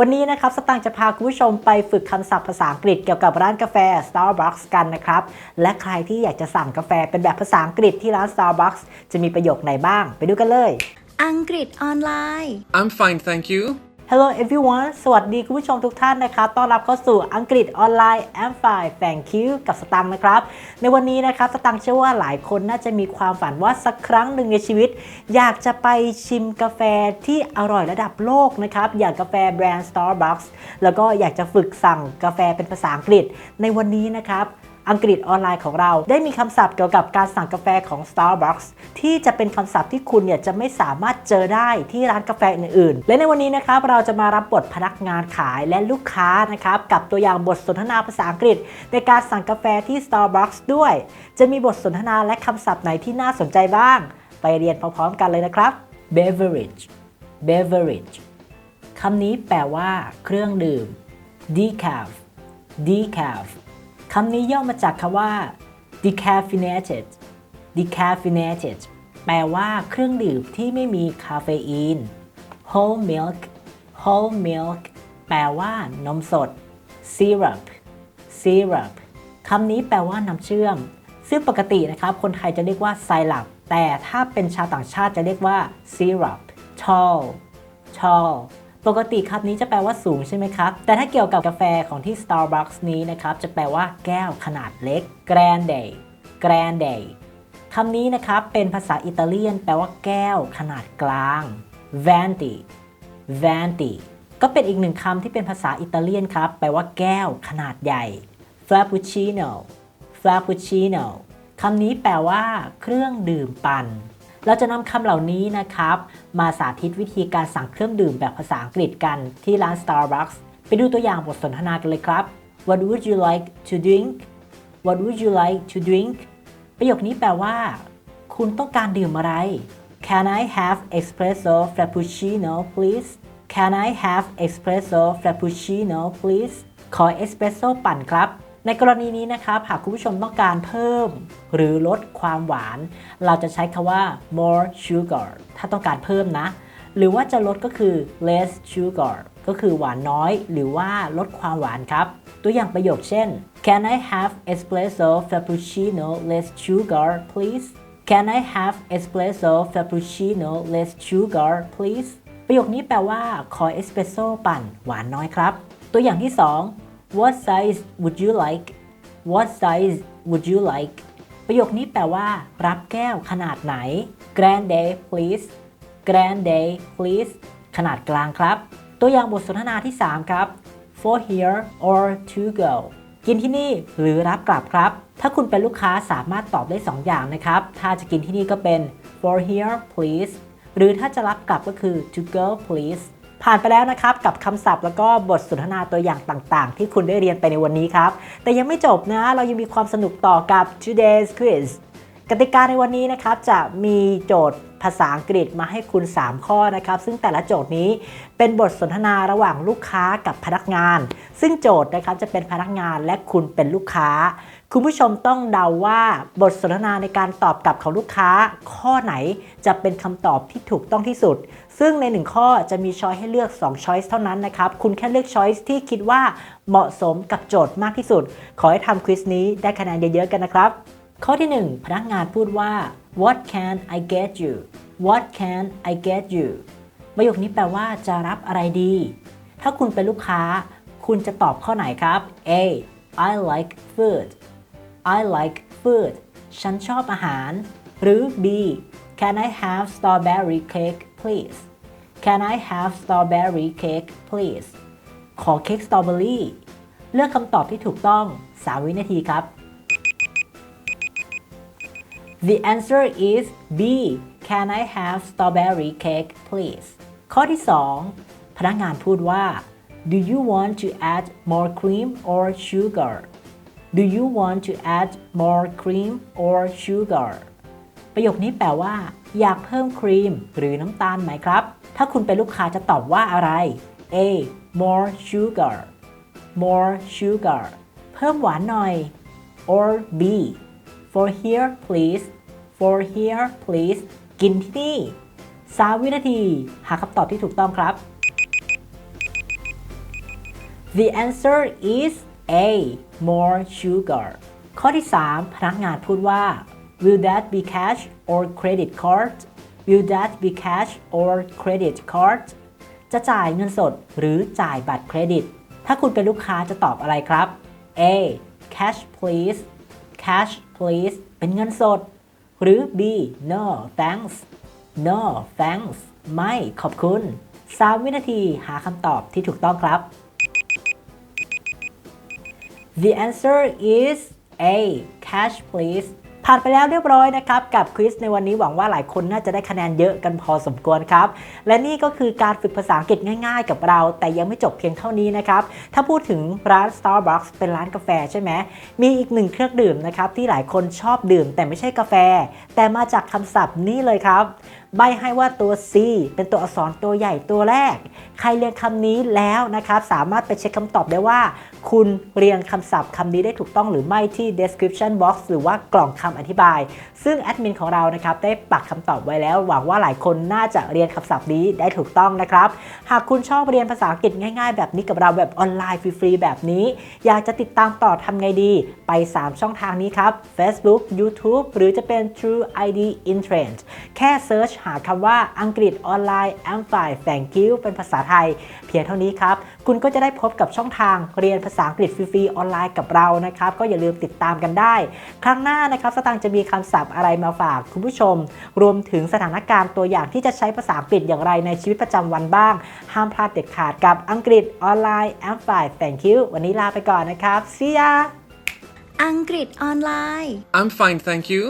วันนี้นะครับสตางค์จะพาคุณผู้ชมไปฝึกคำศัพท์ภาษาอังกฤษเกี่ยวกับร้านกาแฟ Starbucks กันนะครับ และใครที่อยากจะสั่งกาแฟเป็นแบบภาษาอังกฤษที่ร้าน Starbucks จะมีประโยคไหนบ้าง ไปดูกันเลย อังกฤษออนไลน์ I'm fine, thank you. Hello everyone สวัสดีคุณผู้ชมทุกท่านนะครับ ต้อนรับเข้าสู่อังกฤษออนไลน์ I'm fine thank you กับสตังค์นะครับ ในวันนี้นะครับสตังค์เชื่อว่าหลายคนน่าจะมีความฝันว่าสักครั้งหนึ่งในชีวิต อยากจะไปชิมกาแฟที่อร่อยระดับโลกนะครับ อย่างกาแฟแบรนด์ Starbucks แล้วก็อยากจะฝึกสั่งกาแฟเป็นภาษาอังกฤษ ในวันนี้นะครับ อังกฤษออนไลน์ของเรา ได้มีคำศัพท์เกี่ยวกับการสั่งกาแฟของ Starbucks ที่จะเป็นคำศัพท์ที่คุณเนี่ยจะไม่สามารถเจอได้ที่ร้านกาแฟอื่นๆ และในวันนี้นะครับเราจะมารับบทพนักงานขายและลูกค้านะครับกับตัวอย่างบทสนทนาภาษาอังกฤษ ในการสั่งกาแฟที่ Starbucks ด้วย จะมีบทสนทนาและคำศัพท์ไหนที่น่าสนใจบ้าง ไปเรียนพร้อมๆกันเลยนะครับ beverage beverage คำนี้แปลว่า เครื่องดื่ม decaf decaf คำนี้ย่อมาจากคำว่า decaffeinated decaffeinated แปลว่าเครื่องดื่มที่ไม่มีคาเฟอีน whole milk whole milk แปลว่านมสด syrup syrup คำนี้แปลว่าน้ำเชื่อม ซึ่งปกตินะครับ คนไทยจะเรียกว่าไซรัปแต่ถ้าเป็นชาวต่างชาติจะเรียกว่า syrup tall tall ปกติคำนี้จะแปลว่าสูงใช่ไหมครับ แต่ถ้าเกี่ยวกับกาแฟของที่ Starbucks นี้นะครับ จะแปลว่าแก้วขนาดเล็ก grande grande คำนี้นะครับ เป็นภาษาอิตาเลียน แปลว่าแก้วขนาดกลาง venti venti ก็เป็นอีกหนึ่งคำที่เป็นภาษาอิตาเลียนครับ แปลว่าแก้วขนาดใหญ่ frappuccino frappuccino คำนี้แปลว่า เครื่องดื่มปั่น เราจะนำคำเหล่านี้นะครับ มาสาธิตวิธีการสั่งเครื่องดื่มแบบภาษาอังกฤษกันที่ร้าน Starbucks ไปดูตัวอย่างบทสนทนากันเลยครับ What would you like to drink What would you like to drink ประโยคนี้แปลว่า คุณต้องการดื่มอะไร Can I have espresso frappuccino please Can I have espresso frappuccino please ขอเอสเปรสโซ่ปั่นครับ ในกรณีนี้นะครับหากคุณผู้ชมต้องการเพิ่ม หรือลดความหวาน เราจะใช้คำว่า more sugar ถ้าต้องการเพิ่มนะ หรือว่าจะลดก็คือ less sugar ก็คือหวานน้อย หรือว่าลดความหวานครับ ตัวอย่างประโยคเช่น Can I have espresso frappuccino less sugar please Can I have espresso frappuccino less sugar please ประโยคนี้แปลว่า ขอเอสเปรสโซ่ปั่นหวานน้อยครับ ตัวอย่างที่ 2 What size would you like What size would you like ประโยคนี้แปลว่า รับแก้วขนาดไหน Grande please Grande please ขนาดกลางครับ ตัวอย่างบทสนทนาที่ 3 ครับ For here or to go กินที่นี่หรือรับกลับครับ ถ้าคุณเป็นลูกค้าสามารถตอบได้ 2 อย่างนะครับ ถ้าจะกินที่นี่ก็เป็น for here please หรือถ้าจะรับกลับก็คือ to go please ผ่านไปแล้วนะครับกับคำศัพท์แล้วก็บทสนทนาตัวอย่างต่างๆ ที่คุณได้เรียนไปในวันนี้ครับ แต่ยังไม่จบนะ เรายังมีความสนุกต่อกับ today's quiz กติกาในวันนี้นะครับจะมีโจทย์ภาษาอังกฤษมาให้คุณ 3 ข้อนะครับ ซึ่งแต่ละโจทย์นี้เป็นบทสนทนาระหว่างลูกค้ากับพนักงาน ซึ่งโจทย์นะครับจะเป็นพนักงานและคุณเป็นลูกค้า คุณผู้ชมต้องเดาว่าบทสนทนาในการตอบกลับของลูกค้า ข้อไหนจะเป็นคำตอบที่ถูกต้องที่สุด ซึ่งใน 1 ข้อจะมีช้อยให้เลือก 2 ช้อยส์เท่านั้นนะครับ คุณแค่เลือกช้อยส์ที่คิดว่าเหมาะสมกับโจทย์มากที่สุด ขอให้ทำควิสนี้ได้คะแนนเยอะๆกันนะครับ ข้อที่ 1 พนักงานพูดว่า What can I get you What can I get you ประโยคนี้แปลว่าจะรับอะไรดี ถ้าคุณเป็นลูกค้า คุณจะตอบข้อไหนครับ A I like food I like food ฉันชอบอาหาร หรือ B Can I have strawberry cake please Can I have strawberry cake please ขอเค้กสตรอเบอรี่ เลือกคำตอบที่ถูกต้อง 3 วินาทีครับ The answer is B Can I have strawberry cake please ข้อที่ 2 พนักงานพูดว่า Do you want to add more cream or sugar Do you want to add more cream or sugar ประโยคนี้แปลว่า อยากเพิ่มครีมหรือน้ำตาลไหมครับ ถ้าคุณเป็นลูกค้าจะตอบว่าอะไร A more sugar more sugar เพิ่มหวานหน่อย or B for here please for here please กินที่นี่3วินาที หาคำตอบที่ถูกต้องครับ The answer is A more sugar ข้อที่ 3 พนักงานพูดว่า Will that be cash or credit card Will that be cash or credit card จะจ่ายเงินสดหรือจ่ายบัตรเครดิต ถ้าคุณเป็นลูกค้าจะตอบอะไรครับ A cash please cash please เป็นเงินสด หรือ B no thanks no thanks ไม่ขอบคุณ 3 วินาทีหาคำตอบที่ถูกต้องครับ The answer is A cash please ผ่านไปแล้วเรียบร้อยนะครับกับควิสในวันนี้หวังว่าหลายคนน่าจะได้คะแนนเยอะกันพอสมควรครับ และนี่ก็คือการฝึกภาษาอังกฤษง่าย ๆ กับเรา แต่ยังไม่จบเพียงเท่านี้นะครับ ถ้าพูดถึงร้าน Starbucks เป็นร้านกาแฟใช่ไหมมีอีกหนึ่งเครื่องดื่มนะครับที่หลายคนชอบดื่มแต่ไม่ใช่กาแฟ แต่มาจากคำศัพท์นี้เลยครับใบให้ว่าตัว C เป็นตัวอักษรตัวใหญ่ตัวแรก ใครเรียนคำนี้แล้วนะครับ สามารถไปเช็คคำตอบได้ว่า คุณเรียนคำศัพท์คำนี้ได้ถูกต้องหรือไม่ที่ description box หรือว่ากล่องคำอธิบาย ซึ่งแอดมินของเรานะครับได้ปักคำตอบไว้แล้ว หวังว่าหลายคนน่าจะเรียนคำศัพท์นี้ได้ถูกต้องนะครับ หากคุณชอบเรียนภาษาอังกฤษง่าย ๆ แบบนี้กับเราแบบออนไลน์ฟรีๆแบบนี้ อยากจะติดตามต่อทำไงดี ไป 3 ช่องทางนี้ครับ Facebook YouTube หรือจะเป็น True ID in Trend แค่เซิร์ชหาคำว่าอังกฤษออนไลน์ am fine thank you เป็นภาษาไทย เพียงเท่านี้ครับ คุณก็จะได้พบกับช่องทางเรียนภาษาอังกฤษฟรีๆออนไลน์กับเรานะครับ ก็อย่าลืมติดตามกันได้ ครั้งหน้านะครับสตางค์จะมีคำศัพท์อะไรมาฝากคุณผู้ชม รวมถึงสถานการณ์ตัวอย่างที่จะใช้ภาษาอังกฤษอย่างไรในชีวิตประจำวันบ้าง ห้ามพลาดเด็ดขาดกับอังกฤษออนไลน์ am fine thank you วันนี้ลาไปก่อนนะครับ see ya อังกฤษออนไลน์ I'm fine, thank you.